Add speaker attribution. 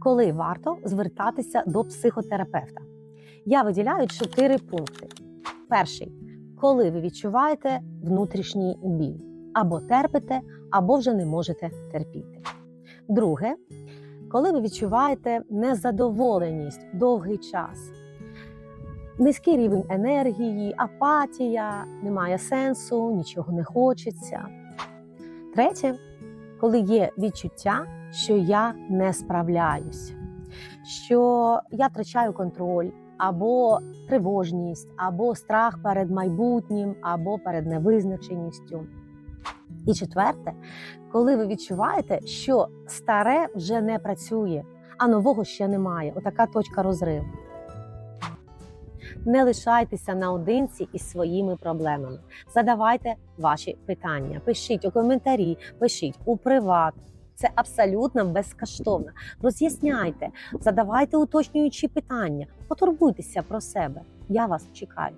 Speaker 1: коли варто звертатися до психотерапевта. Я виділяю чотири пункти. Перший коли ви відчуваєте внутрішній біль, або терпите, або вже не можете терпіти. Друге, коли ви відчуваєте незадоволеність довгий час, низький рівень енергії, апатія, немає сенсу, нічого не хочеться. Третє, коли є відчуття, що я не справляюсь, що я втрачаю контроль, або тривожність, або страх перед майбутнім, або перед невизначеністю. І четверте, коли ви відчуваєте, що старе вже не працює, а нового ще немає. Отака точка розриву. Не лишайтеся наодинці із своїми проблемами. Задавайте ваші питання, пишіть у коментарі, пишіть у приват. Це абсолютно безкоштовно. Роз'ясняйте, задавайте уточнюючі питання, потурбуйтеся про себе. Я вас чекаю.